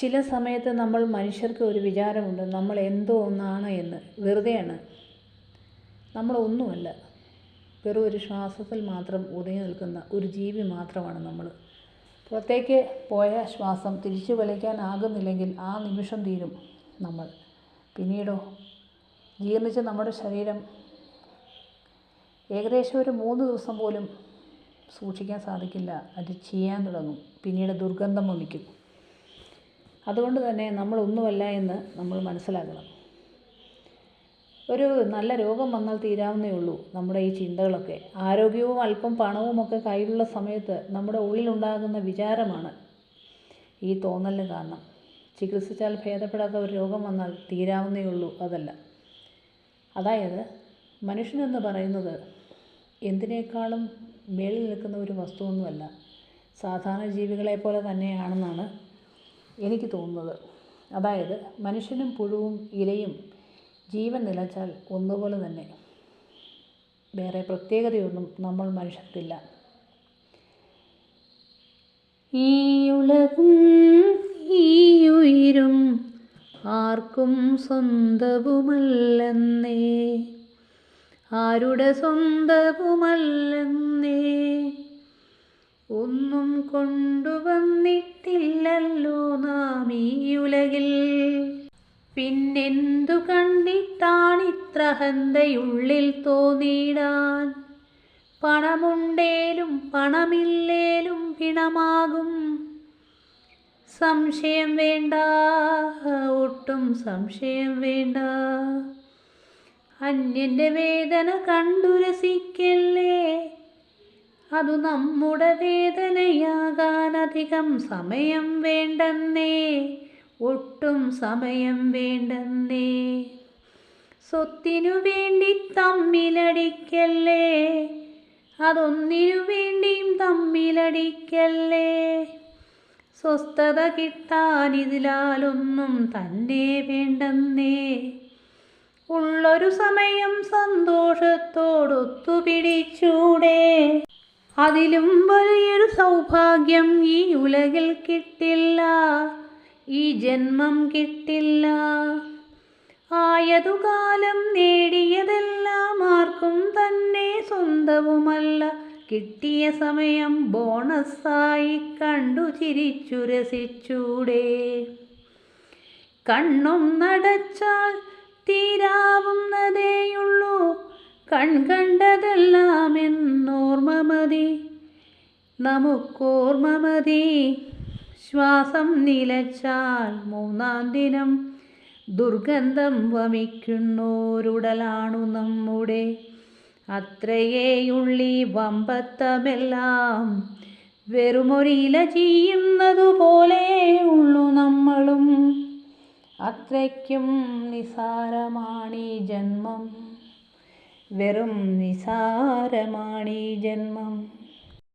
ചില സമയത്ത് നമ്മൾ മനുഷ്യർക്ക് ഒരു വിചാരമുണ്ട് നമ്മൾ എന്തോ ഒന്നാണ് എന്ന്. വെറുതെയാണ്. നമ്മളൊന്നുമല്ല വെറും ഒരു ശ്വാസത്തിൽ മാത്രം ഒതുങ്ങി നിൽക്കുന്ന ഒരു ജീവി മാത്രമാണ് നമ്മൾ. പുറത്തേക്ക് പോയ ശ്വാസം തിരിച്ചു വലിക്കാനാകുന്നില്ലെങ്കിൽ ആ നിമിഷം തീരും നമ്മൾ. പിന്നീടോ? ജീർണിച്ച് നമ്മുടെ ശരീരം ഏകദേശം ഒരു മൂന്ന് ദിവസം പോലും സൂക്ഷിക്കാൻ സാധിക്കില്ല. അത് ചെയ്യാൻ തുടങ്ങും. പിന്നീട് ദുർഗന്ധം വമിക്കും. അതുകൊണ്ട് തന്നെ നമ്മളൊന്നുമല്ല എന്ന് നമ്മൾ മനസ്സിലാക്കണം. ഒരു നല്ല രോഗം വന്നാൽ തീരാവുന്നേ ഉള്ളൂ നമ്മുടെ ഈ ചിന്തകളൊക്കെ. ആരോഗ്യവും അല്പം പണവും ഒക്കെ കയ്യിലുള്ള സമയത്ത് നമ്മുടെ ഉള്ളിലുണ്ടാകുന്ന വിചാരമാണ് ഈ തോന്നലിന് കാരണം. ചികിത്സിച്ചാൽ ഭേദപ്പെടാത്ത ഒരു രോഗം വന്നാൽ തീരാവുന്നേ ഉള്ളൂ അതല്ല. അതായത് മനുഷ്യനെന്ന് പറയുന്നത് എന്തിനേക്കാളും മേളിൽ നിൽക്കുന്ന ഒരു വസ്തുവൊന്നുമല്ല. സാധാരണ ജീവികളെ പോലെ തന്നെയാണെന്നാണ് എനിക്ക് തോന്നുന്നത്. അതായത് മനുഷ്യനും പുഴുവും ഇലയും ജീവൻ നിലച്ചാൽ ഒന്നുപോലെ തന്നെ വേറെ പ്രത്യേകതയൊന്നും നമ്മൾ മനുഷ്യർക്കില്ല ഈ ഉലകും ഈ ഉയരും ആർക്കും സ്വന്തവുമല്ലെന്നേ. ആരുടെ സ്വന്തവുമല്ലെന്നേ? ഒന്നും കൊണ്ടുവന്നിട്ടില്ലല്ലോ നാം ഈ ഉലകിൽ പിന്നെന്തു കണ്ടിട്ടാണിത്ര ഹന്തയുള്ളിൽ തോന്നിയിടാൻ? പണമുണ്ടേലും പണമില്ലേലും പിണമാകും. സംശയം വേണ്ട ഒട്ടും സംശയം വേണ്ട. അന്യന്റെ വേദന കണ്ടു രസിക്കല്ലേ? അതു നമ്മുടെ വേദനയാകാൻ അധികം സമയം വേണ്ടെന്നേ ഒട്ടും സമയം വേണ്ടെന്നേ. സ്വത്തിനു വേണ്ടി തമ്മിലടിക്കല്ലേ അതൊന്നിനു വേണ്ടിയും തമ്മിലടിക്കല്ലേ. സ്വസ്ഥത കിട്ടാൻ ഇതിലാലൊന്നും തന്നെ വേണ്ടെന്നേ. ഉള്ളൊരു സമയം സന്തോഷത്തോടൊത്തു പിടിച്ചൂടെ അതിലും വലിയൊരു സൗഭാഗ്യം ഈ ഉലകിൽ കിട്ടില്ല. ഈ ജന്മം കിട്ടില്ല. ആയതുകാലം നേടിയതെല്ലാം ആർക്കും തന്നെ സ്വന്തവുമല്ല. കിട്ടിയ സമയം ബോണസായി കണ്ടു ചിരിച്ചു രസിച്ചൂടെ. കണ്ണും നടച്ചാൽ തീരാവുന്നതേയുള്ളൂ. കൺകണ്ടതെല്ലാം എന്നോർമ്മ മതി. നമുക്കോർമ്മ മതി. ശ്വാസം നിലച്ചാൽ മൂന്നാം ദിനം ദുർഗന്ധം വമിക്കുന്നോരുടലാണു നമ്മുടെ. അത്രയേയുള്ളി വമ്പത്തമെല്ലാം വെറുമൊരില ചെയ്യുന്നതുപോലെ ഉള്ളു നമ്മളും. അത്രയ്ക്കും നിസാരമാണീ ജന്മം. വെറും നിസാരമാണീ ജന്മം.